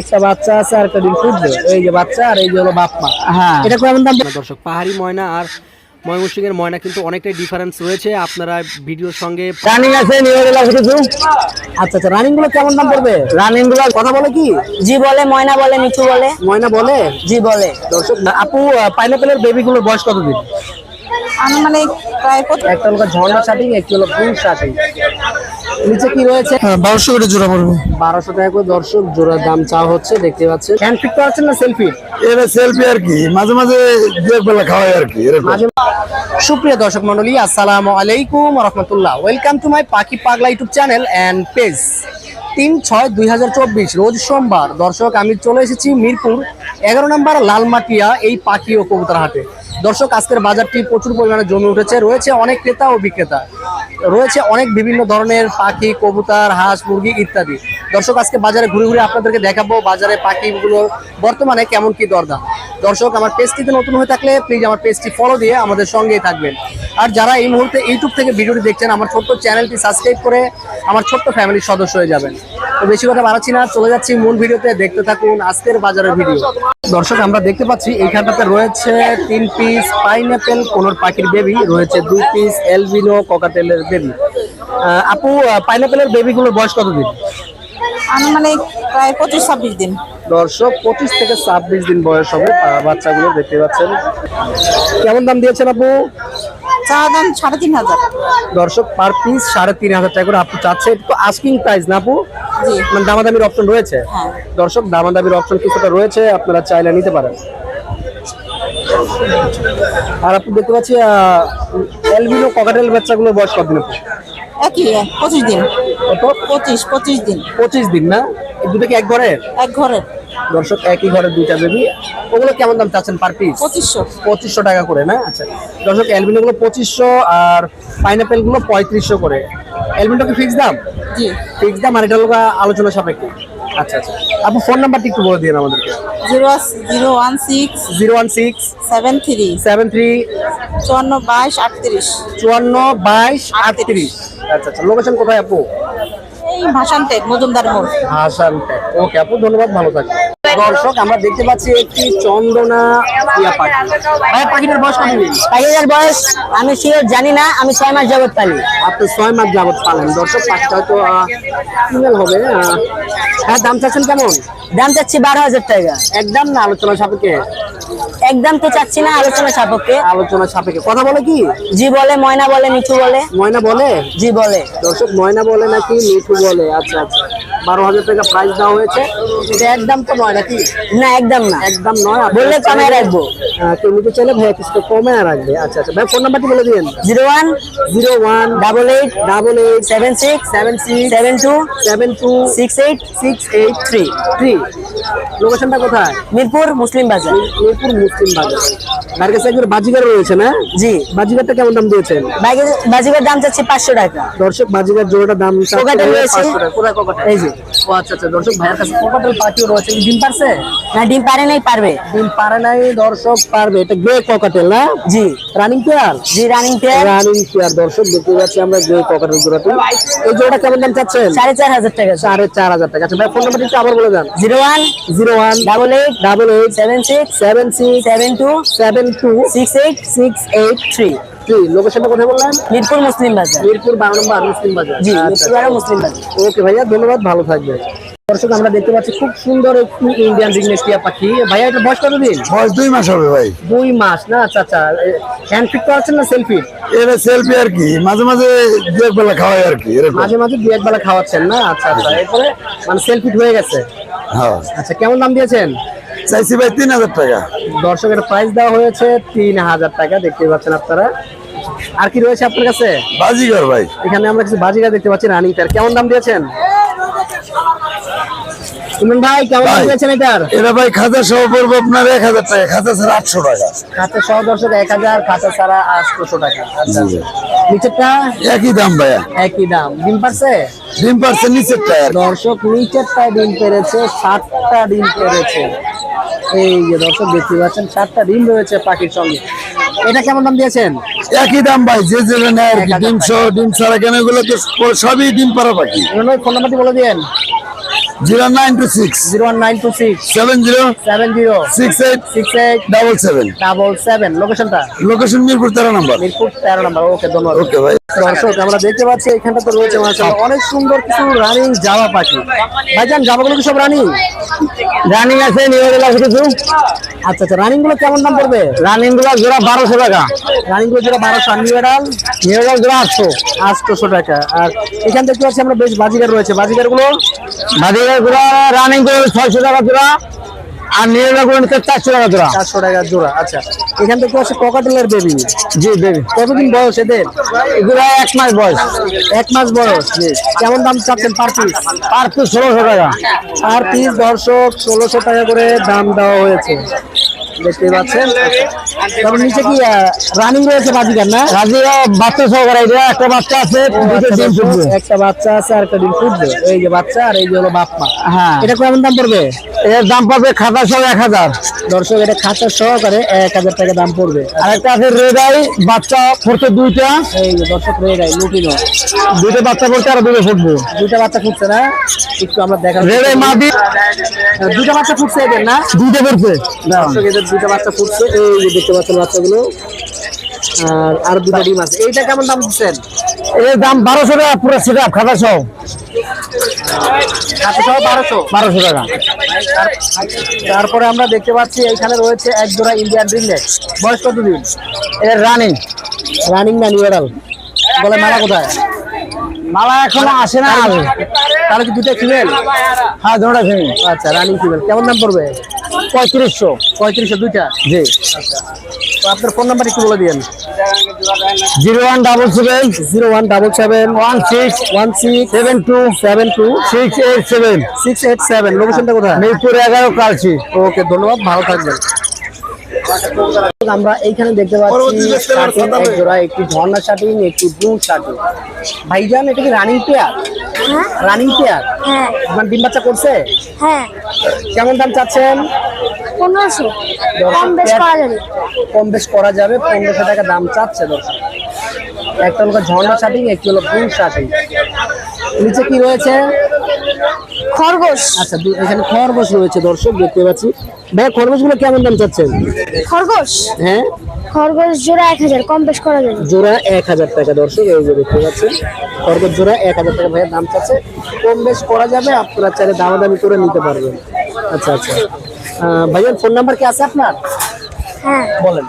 একটা বাচ্চা আছে আর একটা ডিম ফুটবে। এই যে বাচ্চা আর এই যে হলো বাপ মা। হ্যাঁ। এটা কেমন দাম? দর্শক পাহাড়ি ময়না আর ময়মনসিংহের ময়না কিন্তু অনেকটাই ডিফারেন্স রয়েছে। আপনারা ভিডিওর সঙ্গে রানিং আছে কিছু? আচ্ছা আচ্ছা রানিংগুলো কেমন দাম পড়বে? রানিংগুলো কথা বলে কি? জি বলে ময়না বলে মিঠু বলে। ময়না বলে? জি বলে। দর্শক আপু পাইনাপেলের বেবি গুলোর বয়স কতদিন? আমি মানে প্রায় কত- একটা হলো ঝর্ণা শাটিং একটি হলো ফুল শাটিং নিচে কি রয়েছে? হ্যাঁ বারোশো করে জোড়া পড়বে। বারোশো টাকা করে দর্শক জোড়ার দাম চাওয়া হচ্ছে দেখতে পাচ্ছেন। হ্যান্ড ফিট করাচ্ছেন না সেলফি এটা সেলফি আর কি মাঝে মাঝে বেলা খাওয়াই আর কি মাঝে সুপ্রিয় দর্শক মন্ডলী আসসালামু আলাইকুম রহমতুল্লাহ। ওয়েলকাম টু মাই পাখি পাগলা ইউটিউব চ্যানেল অ্যান্ড পেজ তিন ছয় দুই হাজার চব্বিশ রোজ সোমবার। দর্শক আমি চলে এসেছি মিরপুর এগারো নম্বর লালমাটিয়া এই পাখি ও কবুতর হাটে। দর্শক, আজকের বাজারটি প্রচুর পরিমাণে জমে উঠেছে। রয়েছে অনেক ক্রেতা ও বিক্রেতা। রয়েছে অনেক বিভিন্ন ধরনের পাখি, কবুতর, হাঁস, মুরগি ইত্যাদি। দর্শক, আজকে বাজারে ঘুরে ঘুরে আপনাদেরকে দেখাবো বাজারে পাখিগুলো বর্তমানে কেমন কি দরদাম। দর্শক, আমার পেজটিতে নতুন হয়ে থাকলে প্লিজ আমার পেজটি ফলো দিয়ে আমাদের সঙ্গেই থাকবেন। আর যারা এই মুহূর্তে ইউটিউব থেকে ভিডিওটি দেখছেন, আমার ছোট্ট চ্যানেলটি সাবস্ক্রাইব করে আমার ছোট্ট ফ্যামিলির সদস্য হয়ে যাবেন। বেশি কথা বাড়াচ্ছি না চলে যাচ্ছি মূল ভিডিওতে দেখতে থাকুন আজকের বাজারের ভিডিও। দর্শক আমরা দেখতে পাচ্ছি এইখানটাতে রয়েছে তিন পিস পাইনাপেল কোনোর পাখির বেবি রয়েছে দুই পিস এলবিনো ককাটেলের বেবি আপু পাইনাপেলের বেবিগুলোর বয়স কতদিন? আমি মানে প্রায় পঁচিশ ছাব্বিশ দিন। দর্শক পঁচিশ থেকে ছাব্বিশ দিন বয়স হবে বাচ্চাগুলো দেখতে পাচ্ছেন। কেমন দাম দিয়েছেন আপু? চা দাম সাড়ে তিন হাজার। দর্শক পার পিস সাড়ে তিন হাজার টাকা করে আপু চাচ্ছে। একটু আস্কিং প্রাইস না আপু? মানে দামাদামির অপশন রয়েছে? হ্যাঁ। দর্শক দামাদামির অপশন কিছুটা রয়েছে আপনারা চাইলে নিতে পারেন। আর আপনি দেখতে পাচ্ছি এলবিনো ককাটেল বাচ্চাগুলোর বয়স কতদিন? একই পঁচিশ দিন। কত? পঁচিশ পঁচিশ দিন। পঁচিশ দিন না? এই দুটো কি এক ঘরের এক ঘরের দর্শক একই ঘরের দুইটা বেবি ওগুলো কেমন দাম চাচ্ছেন পার পিস পঁচিশশো। পঁচিশশো টাকা করে না? আচ্ছা। দর্শক অ্যালবিনো গুলো পঁচিশশো আর পাইনাপেল পঁয়ত্রিশশো করে। অ্যালবিনো কি ফিক্স দাম? জি। ফিক্স দাম আর এটা হলো আলোচনা সাপেক্ষে। আচ্ছা আচ্ছা। আপনি ফোন নাম্বারটি একটু বলে দিন আমাদেরকে। Zero zero one six zero one six seven three seven three চুয়ান্ন বাইশ আটত্রিশ। চুয়ান্ন বাইশ আটত্রিশ। আচ্ছা আচ্ছা। লোকেশন কোথায় আপু? এই টেক মজুমদার মোড়। হাসান ওকে আপু ধন্যবাদ ভালো থাকবেন। দর্শক আমরা দেখতে পাচ্ছি একটি চন্দনা টিয়া পাখি। ভাই পাখিটার বয়স কত দিন? পাখিটার বয়স আমি শিওর জানি না আমি ছয় মাস যাবত পালি। আপনি ছয় মাস যাবত পালেন। দর্শক পাখিটা হয়তো ফিমেল হবে হ্যাঁ দাম চাচ্ছেন কেমন? দাম চাচ্ছি বারো হাজার টাকা। একদম না আলোচনা সাপেক্ষে? একদম তো চাচ্ছি না আলোচনা সাপেক্ষে। আলোচনা সাপেক্ষে। কথা বলে কি? জি বলে ময়না বলে মিঠু বলে। ময়না বলে? জি বলে। দর্শক ময়না বলে নাকি মিঠু বলে? আচ্ছা আচ্ছা। বারো হাজার টাকা প্রাইস দেওয়া হয়েছে। এটা একদম তো নয় নাকি? না একদম না। একদম নয় বললে চাইলে- রাখব। কেউ নিতে চাইলে ভাইয়া কিছু কমে রাখবে। আচ্ছা আচ্ছা ভাই ফোন নাম্বারটি বলে দিন zero one zero one double eight double eight seven six seven six seven two seven two six eight six eight three. Three. লোকেশনটা কোথায়? মিরপুর মুসলিম বাজার। মিরপুর মুসলিম বাজার। তার কাছে একবার বাজিগার রয়েছে না? জি। বাজিগারটা কেমন দাম দিয়েছেন? বাজিকার দাম চাচ্ছি পাঁচশো টাকা। দর্শক বাজিগার জোড়াটা দাম চাচ্ছে। 500 টাকা। কোথায় এই যে। ও আচ্ছা আচ্ছা দর্শক ভাইয়ের কাছে কোকাটেল পাখিও রয়েছে। ডিম পারছে? না ডিম পারে নাই পারবে। ডিম পারে নাই দর্শক পারবে। এটা গ্রে কোকাটেল না? জি। রানিং পেয়ার জি রানিং পেয়ার রানিং পেয়ার দর্শক দেখতে পাচ্ছি আমরা গ্রে কোকাটেল জোড়াটি এই জোড়াটা কেমন দাম চাচ্ছেন? সাড়ে চার হাজার টাকা। সাড়ে চার হাজার টাকা। আচ্ছা ভাই ফোন নাম্বারটি একটু আবার বলে দেন। Zero one zero one double eight double eight seven six seven six seven two seven two six eight six eight three. Three লোকেশনটা কোথায় বললেন? মিরপুর মুসলিম বাজার। মিরপুর বারো নম্বর মুসলিম বাজার। জি আচ্ছা। মিরপুর মুসলিম বাজার। ওকে ভাইয়া ধন্যবাদ ভালো থাকবে দর্শক আমরা দেখতে পাচ্ছি খুব সুন্দর একটি ইন্ডিয়ান রিগনেস টিয়া পাখি। ভাইয়া এটা বয়স কতদিন? বয়স দুই মাস হবে ভাই। দুই মাস না? আচ্ছা আচ্ছা। হ্যান্ড ফিট করাচ্ছেন না সেলফি এটা সেলফি আর কি মাঝে মাঝে দু এক বেলা খাওয়াই আর কি মাঝে মাঝে দু একবেলা খাওয়াচ্ছেন না? আচ্ছা আচ্ছা। এরপরে মানে সেলফি হয়ে গেছে। হ্যাঁ। আচ্ছা কেমন দাম দিয়েছেন? চাইছি ভাই তিন হাজার টাকা। দর্শকের প্রাইস দেওয়া হয়েছে তিন হাজার টাকা দেখতে পাচ্ছেন আপনারা। আর কি রয়েছে আপনার কাছে? বাজিগর ভাই। এখানে আমরা কিছু বাজিকা দেখতে পাচ্ছি রানিং টার কেমন দাম দিয়েছেন? সুমন ভাই কেমন দিয়েছেন এটার? এটা ভাই খাতা সহ পড়ব আপনার এক হাজার টাকা খাতা ছাড়া আটশো টাকা। খাতা সহ দর্শক এক হাজার খাতা ছাড়া আটশোশো টাকা। আচ্ছা। নিচেরটা? একই দাম ভাইয়া। একই দাম। ডিম পারছে? নিচের দর্শক ডিম পেরেছে সাতটা ডিম পেরেছে। এই যে দর্শক দেখতে পাচ্ছেন সাতটা ডিম রয়েছে পাখির সঙ্গে। এটা কেমন দাম দিয়েছেন? একই দাম ভাই যে যেটা নেয় আর কি ডিম সহ ডিম ছাড়া কেন এগুলো তো সবই ডিম পাড়া পাখি। ফোন নাম্বারটি বলে দিন zero nine two six. Zero one nine two six. Seven zero seven zero. Six eight six eight double seven. Double seven. লোকেশনটা? লোকেশন মিরপুর তেরো নম্বর। মিরপুর তেরো নম্বর। ওকে ধন্যবাদ। ওকে ভাই। দর্শক আমরা দেখতে পাচ্ছি এখানটা তো রয়েছে মাশাআল্লাহ অনেক সুন্দর কিছু রানিং জামা পাখি। ভাইজান জামাগুলো কি সব রানিং রানিং আছে নিয়ে গেলাম কিছু। আচ্ছা আচ্ছা রানিংগুলো কেমন দাম পড়বে? রানিংগুলো জোড়া বারোশো টাকা। রানিংগুলো যেটা বারোশো আর নিউ এডাল নিয়ে গেলাম জোড়া আটশো। আটশোশো টাকা। আর এখান দেখতে পাচ্ছি আমরা বেশ বাজিগার রয়েছে। বাজিগারগুলো বাদিকের জোড়া রানিং করে ছয়শো টাকা জোড়া। আর গেলাম করে চারশো টাকা জোড়া। চারশো টাকা জোড়া আচ্ছা। এখান থেকে আছে ককাটেলের বেবি জি দেবী কতদিন বয়স এদের? এগুলো এক মাস বয়স। এক মাস বয়স কেমন দাম চাচ্ছেন পার পিস পার পিস ষোলোশো টাকা। পার পিস দর্শক ষোলোশো টাকা করে দাম দেওয়া হয়েছে। দেখতে পাচ্ছেন। তবে নিচে কি রানিং রয়েছে বাজিগার না? রাজিরা বাচ্চা সহকারে এটা একটা বাচ্চা আছে দুটো ডিম ফুটবে। একটা বাচ্চা আছে আর একটা ডিম ফুটবে। এই যে বাচ্চা আর এই যে হলো বাপ মা। হ্যাঁ। এটা কেমন দাম পড়বে? এর দাম পাবে খাতা সহ এক হাজার। দর্শক এটা খাঁচার সহকারে এক হাজার টাকা দাম পড়বে। আর একটা আছে রেডাই বাচ্চা পড়ছে দুইটা। এই যে দর্শক লুটিনো দুইটা বাচ্চা পড়ছে আর দুটো ফুটবো। দুইটা বাচ্চা ফুটছে না? একটু আমরা দেখা রেডাই মাদি। দুইটা বাচ্চা ফুটছে এদের না? দুইটা পড়ছে। দর্শক এদের দুইটা বাচ্চা ফুটছে এই যে দেখতে পাচ্ছেন বাচ্চাগুলো। আর আর দুটো ডিম আছে। এইটা কেমন দাম দিচ্ছেন? এর দাম বারোশো টাকা পুরো সেটা খাতা সহ বারোশো? টাকা। তারপরে আমরা দেখতে পাচ্ছি এখানে রয়েছে এক জোড়া ইন্ডিয়ান রিংনেট বয়স কত দিন এর রানিং রানিং না নিউরাল বলে মালা কোথায়? মালা এখনও আসে না আসে তাহলে কি দুটো ফিমেল হ্যাঁ দুটা ফেমি আচ্ছা রানিং ফিমেল কেমন দাম পড়বে? পঁয়ত্রিশশো। পঁয়ত্রিশশো দুইটা? জি। তো আপনার ফোন নাম্বার একটু বলে দিন zero one double seven zero one double seven one six one six seven two seven two. Six eight seven. Six eight seven. লোকেশনটা কোথায়? মিরপুর এগারো কালচি। ওকে ধন্যবাদ। ভালো থাকবেন। আমরা এইখানে দেখতে পাচ্ছি এক জোড়া একটি ঝর্ণা শার্টিং একটি ব্লু শার্টিং ভাইজান এটা কি রানিং পেয়ার রানিং পেয়ার হ্যাঁ। আপনার ডিম বাচ্চা করছে? হ্যাঁ। কেমন দাম চাচ্ছেন? পনেরোশো। কম বেশ করা যাবে। কম বেশ করা যাবে পনেরোশো টাকা দাম চাচ্ছে দর্শক। একটা হলো ঝর্ণা শার্টিং একটি হলো ব্লু শার্টিং নিচে কি রয়েছে? খরগোশ। আচ্ছা এখানে খরগোশ রয়েছে দর্শক দেখতে পাচ্ছি। ভাই খরগোশগুলো কেমন দাম চাচ্ছেন? খরগোশ? হ্যাঁ? খরগোশ জোড়া এক হাজার কম বেশ করা যাবে। জোড়া এক হাজার টাকা দর্শক এই যে দেখতে পাচ্ছেন। খরগোশ জোড়া এক হাজার টাকা ভাইয়ের দাম চাচ্ছে। কম বেশ করা যাবে আপনারা চাইলে দামাদামি করে নিতে পারবেন। আচ্ছা আচ্ছা। ভাইয়ার ফোন নাম্বার কি আছে আপনার? হ্যাঁ। বলেন।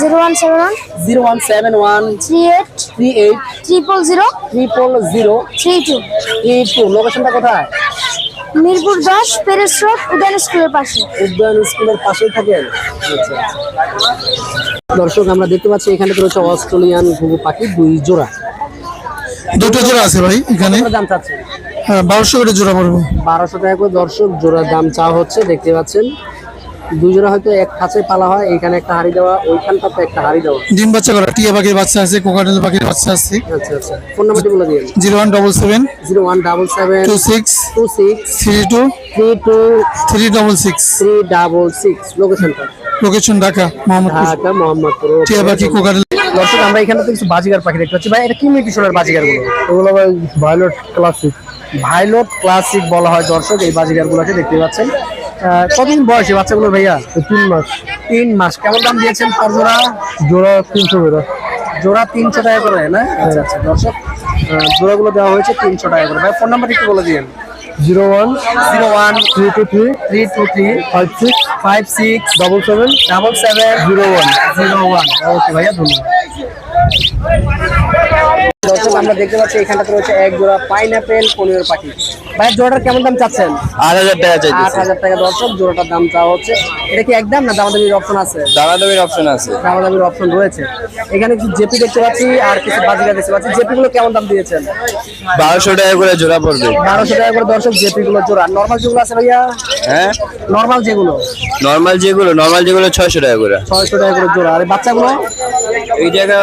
Zero one seven one. Zero one seven one. Three eight. Three eight. Triple zero. Triple zero. Three two. Eight two. লোকেশনটা কোথায়? মিরপুর দশ পেরেস রোড উদ্যান স্কুলের পাশে। উদ্যান স্কুলের পাশেই থাকেন। আচ্ছা, আচ্ছা। দর্শক আমরা দেখতে পাচ্ছি এখানে তো রয়েছে অস্ট্রেলিয়ান ঘুঘু পাখি দুই জোড়া। দুটো জোড়া আছে ভাই এখানে। দাম চাচ্ছে হ্যাঁ বারোশো করে জোড়া পড়বে। বারোশো টাকা করে দর্শক জোড়ার দাম চাওয়া হচ্ছে দেখতে পাচ্ছেন। দুই জোড়া হয়তো এক খাঁচে পালা হয় এখানে একটা হাড়ি দেওয়া ওইখানটাতে একটা হাড়ি দেওয়া। ডিম বাচ্চা করা টিয়া পাখির বাচ্চা আছে কোকাটেল পাখির বাচ্চা আছে। আচ্ছা আচ্ছা। ফোন নাম্বারটি বলে দিন zero one double seven zero one double seven two six two six three two three two three double six three double six. লোকেশনটা? লোকেশন ঢাকা মোহাম্মদপুর। ঢাকা মোহাম্মদপুর টিয়া পাখি কোকাটেল। দর্শক আমরা এখানে তো কিছু বাজিগার পাখি দেখতে পাচ্ছি। ভাই এটা কি মিটিশনের বাজিগারগুলো ওগুলো ভাই ভায়োলেট ক্লাসিক। ভাইলট ক্লাসিক বলা হয় দর্শক এই বাজিগার গুলোকে দেখতে পাচ্ছেন। কতদিন বয়সী বাচ্চাগুলো ভাইয়া? তিন মাস। তিন মাস। কেমন দাম দিয়েছেন পর জোড়া? জোড়া তিনশো করে। জোড়া তিনশো টাকা করে না? আচ্ছা আচ্ছা দর্শক জোড়াগুলো দেওয়া হয়েছে তিনশো টাকা করে। ভাই ফোন নাম্বার একটু বলে দিন zero one zero one three two three three two three five six five six double seven double seven zero one. Zero one. Okay ভাইয়া ধন্যবাদ। দর্শক আমরা দেখতে পাচ্ছি এখানটাতে রয়েছে এক জোড়া পাইনাপেল পনির পাখি ভাইয়ের জোড়াটার কেমন দাম চাচ্ছেন? আট হাজার টাকা আট চাইতেছে হাজার টাকা দর্শক জোড়াটার দাম চাওয়া হচ্ছে। এটা কি একদম না দামাদামির অপশন আছে? দামাদামির অপশন আছে। দামাদামির অপশন রয়েছে। এখানে কিছু জেপি দেখতে পাচ্ছি আর কিছু বাজিকা দেখতে পাচ্ছি। জেপি গুলো কেমন দাম দিয়েছেন? বারোশো টাকা করে জোড়া পড়বে। বারোশো টাকা করে দর্শক জেপি গুলো জোড়া। নর্মাল যেগুলো আছে ভাইয়া? হ্যাঁ? নর্মাল যেগুলো? নর্মাল যেগুলো নর্মাল যেগুলো ছয়শো টাকা করে। ছয়শো টাকা করে জোড়া। আর বাচ্চাগুলো? এই জায়গা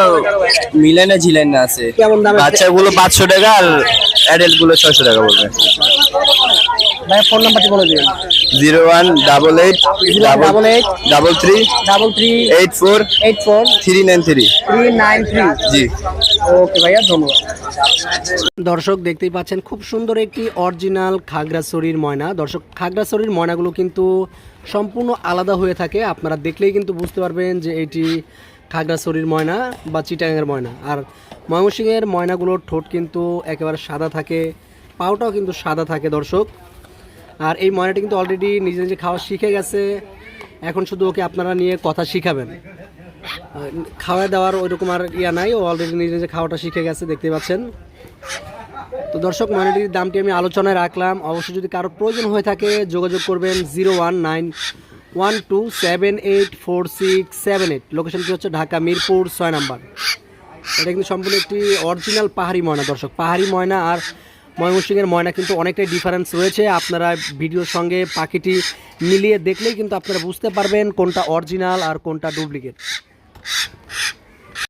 মিলাইনা ঝিলাইনা আছে। কেমন দামে বাচ্চাগুলো পাঁচশো টাকা আর অ্যাডাল্টগুলো ছয়শো টাকা পড়বে ভাই ফোন নাম্বারটি বলে দিন। Zero one double eight double eight double three double three eight four eight four three nine three. Three nine three জি। ওকে ভাইয়া ধন্যবাদ। দর্শক দেখতেই পাচ্ছেন খুব সুন্দর একটি অরিজিনাল খাগড়াছড়ির ময়না। দর্শক খাগড়াছড়ির ময়নাগুলো কিন্তু সম্পূর্ণ আলাদা হয়ে থাকে। আপনারা দেখলেই কিন্তু বুঝতে পারবেন যে এটি খাগড়াছড়ির ময়না বা চিটাঙের ময়না। আর ময়মনসিংহের ময়নাগুলোর ঠোঁট কিন্তু একেবারে সাদা থাকে, পাওটাও কিন্তু সাদা থাকে দর্শক। আর এই ময়নাটি কিন্তু অলরেডি নিজে নিজে খাওয়া শিখে গেছে। এখন শুধু ওকে আপনারা নিয়ে কথা শিখাবেন। খাওয়া দাওয়ার ওইরকম আর ইয়া নাই, ও অলরেডি নিজে নিজে খাওয়াটা শিখে গেছে, দেখতে পাচ্ছেন। তো দর্শক, ময়নাটির দামটি আমি আলোচনায় রাখলাম। অবশ্যই যদি কারও প্রয়োজন হয়ে থাকে, যোগাযোগ করবেন zero one nine one two seven eight four six seven eight লোকেশনটি হচ্ছে? ঢাকা, মিরপুর, ছয় নাম্বার। এটা কিন্তু সম্পূর্ণ একটি অরিজিনাল পাহাড়ি ময়না, দর্শক। পাহাড়ি ময়না আর ময়মনসিংহের ময়না কিন্তু অনেকটাই ডিফারেন্স রয়েছে। আপনারা ভিডিওর সঙ্গে পাখিটি মিলিয়ে দেখলেই কিন্তু আপনারা বুঝতে পারবেন কোনটা অরিজিনাল আর কোনটা ডুপ্লিকেট